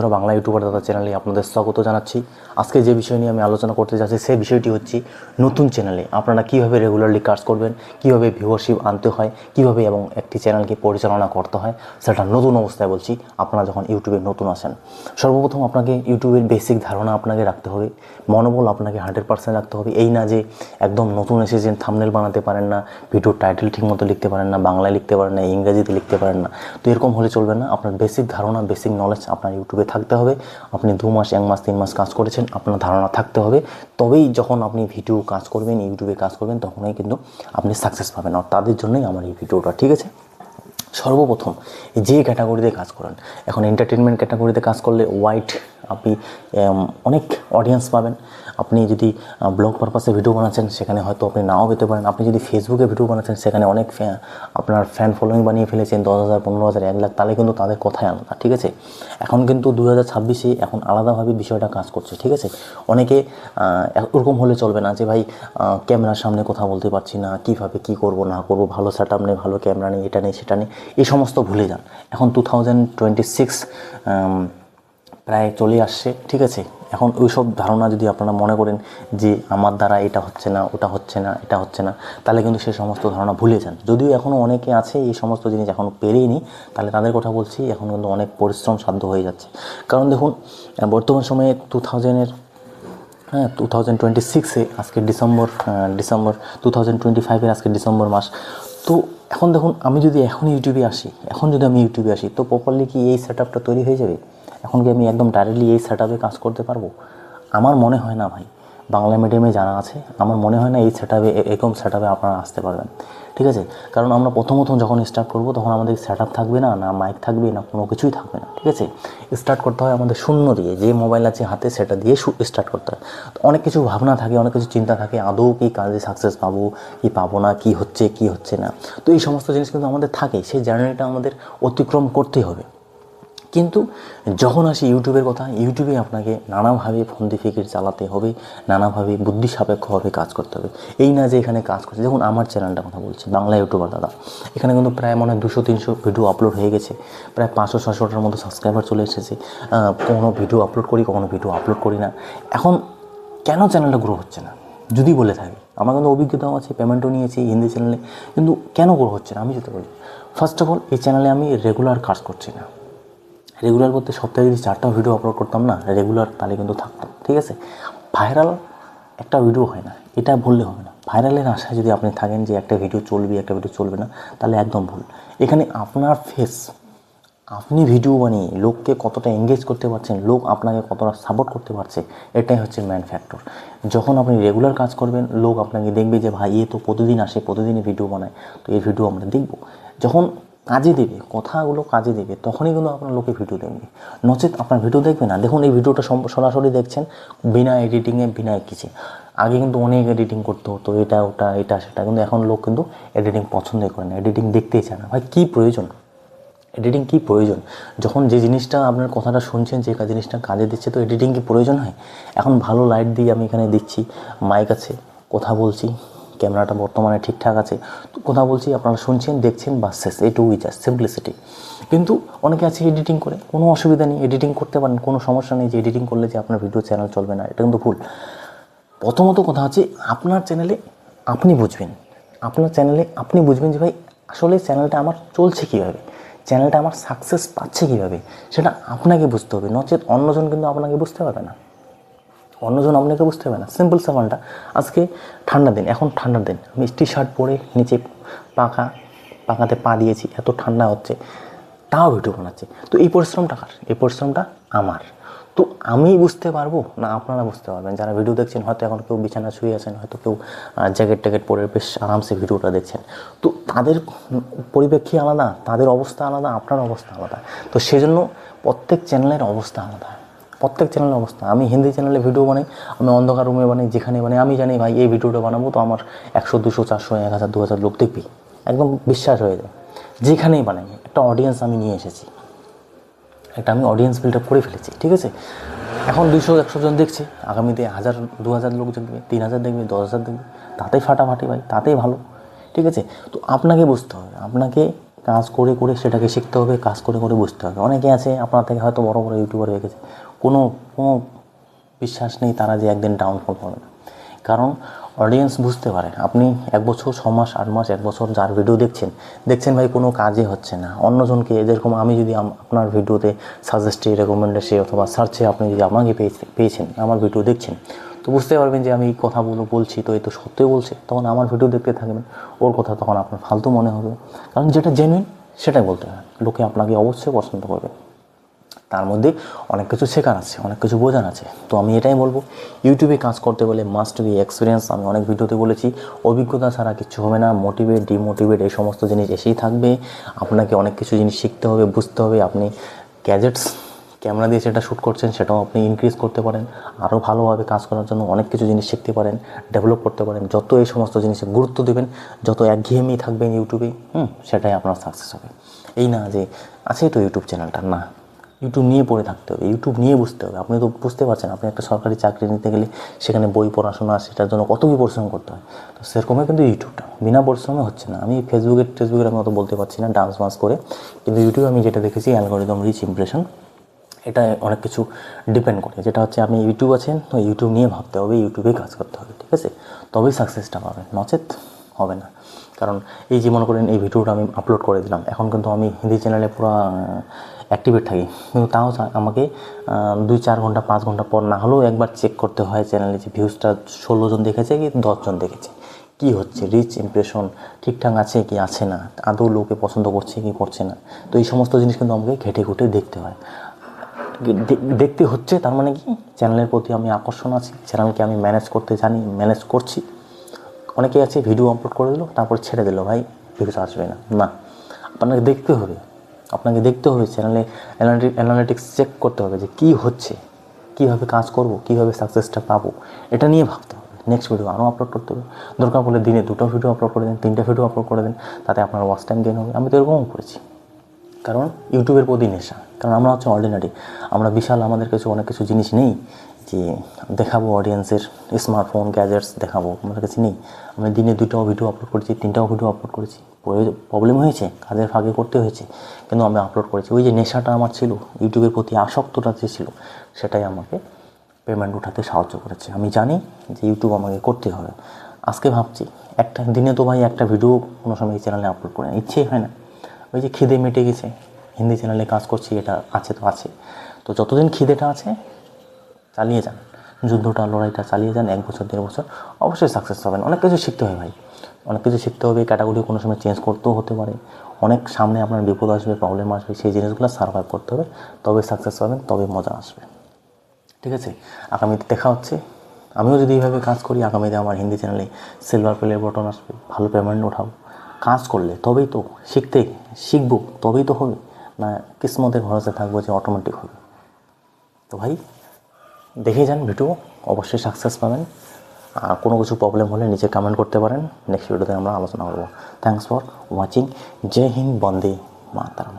আমরা বাংলা ইউটিউবার দাদা চ্যানেলে আপনাদের স্বাগত জানাচ্ছি। আজকে যে বিষয় নিয়ে আমি আলোচনা করতে যাচ্ছি সেই বিষয়টি হচ্ছে নতুন চ্যানেলে আপনারা কীভাবে রেগুলারলি কাজ করবেন, কীভাবে ভিউয়ারশিপ আনতে হয়, কীভাবে এবং একটি চ্যানেলকে পরিচালনা করতে হয়, সেটা নতুন অবস্থায় বলছি। আপনারা যখন ইউটিউবে নতুন আসেন, সর্বপ্রথম আপনাকে ইউটিউবের বেসিক ধারণা আপনাকে রাখতে হবে, মনোবল আপনাকে হান্ড্রেড পার্সেন্ট রাখতে হবে। এই না যে একদম নতুন এসেছেন থামনেল বানাতে পারেন না ভিডিওর টাইটেল ঠিকমতো লিখতে পারেন না, বাংলায় লিখতে পারেন না, ইংরেজিতে লিখতে পারেন না, তো এরকম হলে চলবে না। আপনার বেসিক ধারণা বেসিক নলেজ আপনার ইউটিউবে থাকতে হবে। আপনি দু মাস, এক মাস, তিন মাস কাজ করেছেন, আপনার ধারণা থাকতে হবে। তবেই যখন আপনি ভিডিও কাজ করবেন, ইউটিউবে কাজ করবেন, তখনই কিন্তু আপনি সাকসেস পাবেন। আর তাদের জন্যই আমার এই ভিডিওটা, ঠিক আছে? সর্বপ্রথম যে ক্যাটাগরিতে কাজ করেন। এখন এন্টারটেনমেন্ট ক্যাটাগরিতে কাজ করলে ওয়াইড আপনি অনেক অডিয়েন্স পাবেন। আপনি যদি ব্লগ পারপাসে ভিডিও বানাচ্ছেন, সেখানে হয়তো আপনি নাও পেতে পারেন। আপনি যদি ফেসবুকে ভিডিও বানাচ্ছেন, সেখানে অনেক আপনার ফ্যান ফলোয়িং বানিয়ে ফেলেছেন, দশ হাজার, পনেরো হাজার, এক লাখ, তাহলে কিন্তু তাদের কথাই আলাদা, ঠিক আছে? এখন কিন্তু দু হাজার ছাব্বিশে এখন আলাদাভাবে বিষয়টা কাজ করছে, ঠিক আছে? অনেকে ওরকম হলে চলবে না যে, ভাই ক্যামেরার সামনে কথা বলতে পারছি না, কীভাবে কী করব, না করব, ভালো সেট আপ নেই, ভালো ক্যামেরা নেই, এটা নেই, সেটা নেই। এই সমস্ত ভুলে যান। এখন টু থাউজেন্ড টোয়েন্টি সিক্স প্রায় চলে আসছে, ঠিক আছে? এখন ওই সব ধারণা যদি আপনারা মনে করেন যে আমার দ্বারা এটা হচ্ছে না, ওটা হচ্ছে না, এটা হচ্ছে না, তাহলে কিন্তু সেই সমস্ত ধারণা ভুলে যান। যদিও এখনও অনেকে আছে এই সমস্ত জিনিস এখনও পেরেইনি, তাহলে তাদের কথা বলছি, এখন কিন্তু অনেক পরিশ্রম সাধ্য হয়ে যাচ্ছে। কারণ দেখুন বর্তমান সময়ে টু থাউজেন্ডের হ্যাঁ টু থাউজেন্ড টোয়েন্টি সিক্সে আজকে December December two thousand twenty ফাইভের আজকে ডিসেম্বর মাস, তো এখন দেখুন, আমি যদি এখন ইউটিউবে আসি, এখন যদি আমি ইউটিউবে আসি, তো প্রপারলি কি এই সেট আপটা তৈরি হয়ে যাবে? এখন কি আমি একদম ডাইরেক্টলি এই সেট আপে কাজ করতে পারব? আমার মনে হয় না ভাই। বাংলা মিডিয়ামে জানা আছে, আমার মনে হয় না এই সেট আপে এরকম সেট আপে আপনারা আসতে পারবেন। ঠিক আছে? কারণ আমরা প্রথম প্রথম যখন স্টার্ট করব, তখন আমাদের সেট থাকবে না না মাইক থাকবে, না কোনো কিছুই থাকবে না, ঠিক আছে? স্টার্ট করতে হয় আমাদের শূন্য দিয়ে, যে মোবাইল আছে হাতে সেটা দিয়ে স্টার্ট করতে হয়। অনেক কিছু ভাবনা থাকে, অনেক কিছু চিন্তা থাকে, আদৌ কি কাজে সাকসেস পাবো, কি পাবো না, কি হচ্ছে কি হচ্ছে না। তো এই সমস্ত জিনিস কিন্তু আমাদের থাকে, সেই জার্নিটা আমাদের অতিক্রম করতেই হবে। কিন্তু যখন আসি ইউটিউবের কথা, ইউটিউবে আপনাকে নানাভাবে ফন্দি ফিকির চালাতে হবে, নানাভাবে বুদ্ধি সাপেক্ষভাবে কাজ করতে হবে। এই না যে এখানে কাজ করছে যেমন আমার চ্যানেলটা কথা বলছি, বাংলা ইউটিউবার দাদা। এখানে কিন্তু প্রায় মনে হয় দুশো, তিনশো ভিডিও আপলোড হয়ে গেছে, প্রায় পাঁচশো ছশোটার মতো সাবস্ক্রাইবার চলে এসেছে। কখনো ভিডিও আপলোড করি, কখনো ভিডিও আপলোড করি না। এখন কেন চ্যানেলটা গ্রো হচ্ছে না? যদি বলে থাকি, আমার কিন্তু অভিজ্ঞতাও আছে পেমেন্টও নিয়েছি হিন্দি চ্যানেলে কিন্তু কেন গ্রো হচ্ছে না? আমি যেতে বলি ফার্স্ট অফ অল এই চ্যানেলে আমি রেগুলার কাজ করছি না। রেগুলার বলতে সপ্তাহে যদি চারটা ভিডিও আপলোড করতাম না রেগুলার তাহলে কিন্তু থাকতাম, ঠিক আছে? ভাইরাল একটা ভিডিও হয় না, এটা বললে হবে না। ভাইরালের আশায় যদি আপনি থাকেন যে একটা ভিডিও চলবে, একটা ভিডিও চলবে না, তাহলে একদম ভুল। এখানে আপনার ফেস আপনি ভিডিও বানিয়ে লোককে কতটা এঙ্গেজ করতে পারছেন, লোক আপনাকে কতটা সাপোর্ট করতে পারছে, এটাই হচ্ছে ম্যান ফ্যাক্টর যখন আপনি রেগুলার কাজ করবেন, লোক আপনাকে দেখবে যে, ভাই, এ তো প্রতিদিন আসে, প্রতিদিনই ভিডিও বানায়। তো এই ভিডিও আমরা দেখব। যখন কাজে দেবে, কথাগুলো কাজে দেবে, তখনই কিন্তু আপনার লোকে ভিডিও দেখবে। নচেত আপনার ভিডিও দেখবে না। দেখুন, এই ভিডিওটা সরাসরি দেখছেন, বিনা এডিটিংয়ে বিনা কিছু। আগে কিন্তু অনেক এডিটিং করতে হতো, এটা, ওটা, এটা, সেটা। কিন্তু এখন লোক কিন্তু এডিটিং পছন্দই করে না। এডিটিং দেখতেই চায় না। ভাই, কী প্রয়োজন? এডিটিং কি প্রয়োজন? যখন যে জিনিসটা আপনার কথাটা শুনছেন, যে জিনিসটা কাজে দিচ্ছে, তো এডিটিং কি প্রয়োজন হয়? এখন ভালো লাইট দিয়ে আমি এখানে দিচ্ছি মাইক আছে, কথা বলছি। ক্যামেরাটা বর্তমানে ঠিকঠাক আছে। তো কথা বলছি, আপনারা শুনছেন, দেখছেন বা শেষ এইটুকুই জাস্ট সিম্পলিসিটি কিন্তু অনেকে আছে এডিটিং করে, কোনো অসুবিধা নেই এডিটিং করতে পারেন, কোনো সমস্যা নেই যে এডিটিং করলে যে আপনার ভিডিও চ্যানেল চলবে না, এটা কিন্তু ভুল। প্রথমত কথা হচ্ছে, আপনার চ্যানেলে আপনি বুঝবেন। আপনার চ্যানেলে আপনি বুঝবেন যে ভাই, আসলে চ্যানেলটা আমার চলছে কীভাবে? চ্যানেলটা আমার সাকসেস পাচ্ছে কীভাবে? সেটা আপনাকে বুঝতে হবে, নচেত অন্যজন কিন্তু আপনাকে বুঝতে পারবে না। অন্যজন আপনাকে বুঝতে পারবে না। সিম্পল সামানটা আজকে ঠান্ডা দিন, এখন ঠান্ডার দিন। আমি টি শার্ট পরে নিচে পাকা পাকাতে পা দিয়েছি, এত ঠান্ডা হচ্ছে। তাও ভিডিও বানাচ্ছে। তো এই পরিশ্রমটা কার? এই পরিশ্রমটা আমার। তো আমি বুঝতে পারব না আপনারা বুঝতে পারবেন। যারা ভিডিও দেখছেন, হয়তো এখন কেউ বিছানা শুয়ে আছেন, হয়তো কেউ জ্যাকেট ট্যাকেট পরে বেশ আরামসে ভিডিওটা দেখছেন। তো তাদের পরিপ্রেক্ষী আলাদা, তাদের অবস্থা আলাদা, আপনার অবস্থা আলাদা। তো সেজন্য প্রত্যেক চ্যানেলের অবস্থা আলাদা। প্রত্যেক চ্যানেলের অবস্থা। আমি হিন্দি চ্যানেলে ভিডিও বানাই, আমি অন্ধকার রুমে বানাই, যেখানে বানাই, আমি জানি ভাই, এই ভিডিওটা বানাবো তো আমার একশো, দুশো, চারশো, এক হাজার, দু হাজার লোক দেখবি। একদম বিশ্বাস হয়ে যায়। যেখানেই বানাই, একটা অডিয়েন্স আমি নিয়ে এসেছি। একটা আমি অডিয়েন্স বিল্ড করে ফেলেছি, ঠিক আছে? এখন দুশো একশো জন দেখছে, আগামীতে হাজার, দু হাজার লোক দেখবে, তিন হাজার দেখবে, দশ হাজার দেখবে, তাতেই ফাটাফাটি ভাই, তাতেই ভালো, ঠিক আছে? তো আপনাকে বুঝতে হবে, আপনাকে কাজ করে করে সেটাকে শিখতে হবে, কাজ করে করে বুঝতে হবে। অনেকে আছে, আপনার থেকে হয়তো বড় বড় ইউটিউবার হয়ে গেছে। কোনো কোনো বিশ্বাস নেই তারা যে একদিন ডাউনফল হবে না কারণ অডিয়েন্স বুঝতে পারে, আপনি এক বছর, ছ মাস, আট মাস, এক বছর যার ভিডিও দেখছেন দেখছেন ভাই কোনো কাজে হচ্ছে না। অন্যজনকে যেরকম আমি যদি আপনার ভিডিওতে সাজেস্টে রেকমেন্ডেশে অথবা সার্চে আপনি যদি আমাকে পেয়েছে- পেয়েছেন, আমার ভিডিও দেখছেন, তো বুঝতে পারবেন যে আমি এই কথাগুলো বলছি, তো এই তো সত্যই বলছে, তখন আমার ভিডিও দেখতে থাকবেন, ওর কথা তখন আপনার ফালতু মনে হবে। কারণ যেটা জেনুইন সেটাই বলতে হয়। লোকে আপনাকে অবশ্যই পছন্দ করবে। তার মধ্যে অনেক কিছু শেখার আছে, অনেক কিছু বোঝার আছে। তো আমি এটাই বলব ইউটিউবে কাজ করতে বলে মাস্ট বি এক্সপিরিয়েন্স আমি অনেক ভিডিওতে বলেছি, অভিজ্ঞতা ছাড়া কিছু হবে না। মোটিভেট ডিমোটিভেট এই সমস্ত জিনিস এসেই থাকবে। আপনাকে অনেক কিছু জিনিস শিখতে হবে, বুঝতে হবে। আপনি গ্যাজেটস ক্যামেরা দিয়ে সেটা শ্যুট করছেন, সেটাও আপনি ইনক্রিজ করতে পারেন। আরও ভালোভাবে কাজ করার জন্য অনেক কিছু জিনিস শিখতে পারেন ডেভেলপ করতে পারেন। যত এই সমস্ত জিনিসে গুরুত্ব দেবেন, যত একঘেয়েমি থাকবেন ইউটিউবে হুম, সেটাই আপনার সাকসেস হবে। এই না যে আছে তো ইউটিউব চ্যানেলটা না। ইউটিউব নিয়ে পড়ে থাকতে হবে ইউটিউব নিয়ে বুঝতে হবে। আপনি তো বুঝতে পারছেন, আপনি একটা সরকারি চাকরি নিতে গেলে সেখানে বই পড়াশোনা, সেটার জন্য কত কি পরিশ্রম করতে হয়। তো সেরকমই কিন্তু ইউটিউবটা বিনা পরিশ্রমে হচ্ছে না। আমি ফেসবুকে টেসবুকের আমি অত বলতে পারছি না ডান্স মান্স করে। কিন্তু ইউটিউবে আমি যেটা দেখেছি অ্যালগোরিদম রিচ ইমপ্রেশন এটা অনেক কিছু ডিপেন্ড করে। যেটা হচ্ছে, আপনি ইউটিউব আছেন, তো ইউটিউব নিয়ে ভাবতে হবে ইউটিউবেই কাজ করতে হবে, ঠিক আছে? তবেই সাকসেসটা পাবেন। নচেত হবে না। কারণ এই যে মনে করেন এই ভিডিওটা আমি আপলোড করে দিলাম, এখন কিন্তু আমি হিন্দি চ্যানেলে পুরো অ্যাক্টিভেট থাকি। কিন্তু তাও আমাকে দুই চার ঘণ্টা, পাঁচ ঘণ্টা পর না হলেও একবার চেক করতে হয় চ্যানেলে যে ভিউজটা ষোলো জন দেখেছে কি দশজন দেখেছে। কি হচ্ছে? রিচ ইমপ্রেশন ঠিকঠাক আছে কি, আছে না? আদৌ লোকে পছন্দ করছে কি, করছে না? তো এই সমস্ত জিনিস কিন্তু আমাকে ঘেটে ঘুটে দেখতে হয়। দেখতে হচ্ছে, তার মানে কি? চ্যানেলের প্রতি আমি আকর্ষণ আছি চ্যানেলকে আমি ম্যানেজ করতে জানি ম্যানেজ করছি। অনেকে আছে ভিডিও আপলোড করে দিল, তারপর ছেড়ে দিল, ভাই ভিউজ আসবে না। না, আপনাকে দেখতে হবে। আপনাকে দেখতে হবে চ্যানেলে অ্যানালিটিক্স চেক করতে হবে যে কী হচ্ছে, কীভাবে কাজ করব, কীভাবে সাকসেসটা পাবো, এটা নিয়ে ভাবতে হবে। নেক্সট ভিডিও আরও আপলোড করতে হবে। দরকার পড়লে দিনে দুটো ভিডিও আপলোড করে দিন, তিনটা ভিডিও আপলোড করে দিন, তাতে আপনার ওয়াচ টাইম গেন হবে। আমি তো এরকমও করেছি। কারণ ইউটিউবের প্রতি নেশা। কারণ আমরা হচ্ছে অর্ডিনারি আমরা বিশাল, আমাদের কাছে অনেক কিছু জিনিস নেই। যে দেখাবো অডিয়েন্সের স্মার্টফোন গ্যাজেটস দেখাবো আমার কাছে নেই। আমি দিনে দুটাও ভিডিও আপলোড করেছি, তিনটাও ভিডিও আপলোড করেছি। প্রবলেম হয়েছে, কাজের ফাঁকে করতে হয়েছে, কিন্তু আমি আপলোড করেছি। ওই যে নেশাটা আমার ছিল, ইউটিউবের প্রতি আসক্তটা যে ছিল, সেটাই আমাকে পেমেন্ট উঠাতে সাহায্য করেছে। আমি জানি যে ইউটিউব আমাকে করতে হবে। আজকে ভাবছি, একটা দিনে তো ভাই একটা ভিডিও কোনো সময় এই চ্যানেলে আপলোড করে ইচ্ছেই হয় না। ওই যে খিদে মেটে গেছে, হিন্দি চ্যানেলে কাজ করছি, এটা আছে তো আছে। তো যতদিন খিদেটা আছে চালিয়ে যান। যুদ্ধটা, লড়াইটা চালিয়ে যান, এক বছর, দেড় বছর, অবশ্যই সাকসেস হবেন। অনেক কিছু শিখতে হয় ভাই। অনেক কিছু শিখতে হবে ক্যাটাগরি কোনো সময় চেঞ্জ করতেও হতে পারে। অনেক সামনে আপনার বিপদ আসবে প্রবলেম আসবে, সেই জিনিসগুলো সার্ভাইভ করতে হবে। তবে সাকসেস পাবেন তবে মজা আসবে। ঠিক আছে? আগামীতে দেখা হচ্ছে। আমিও যদি এইভাবে কাজ করি, আগামীতে আমার হিন্দি চ্যানেলে সিলভার প্লে বটন আসবে, ভালো পেমেন্ট ওঠাবো। কাজ করলে তবেই তো শিখতে, শিখব, তবেই তো হবে। না, কিসমতের ভরসা থাকব যে অটোমেটিক হবে। তো ভাই দেখে যান ভিডিও অবশ্যই সাকসেস পাবেন। আর কোনো কিছু প্রবলেম হলে নিচে কমেন্ট করতে পারেন। নেক্সট ভিডিওতে আমরা আলোচনা করব। Thanks for watching Joy Hind, Vande Mataram.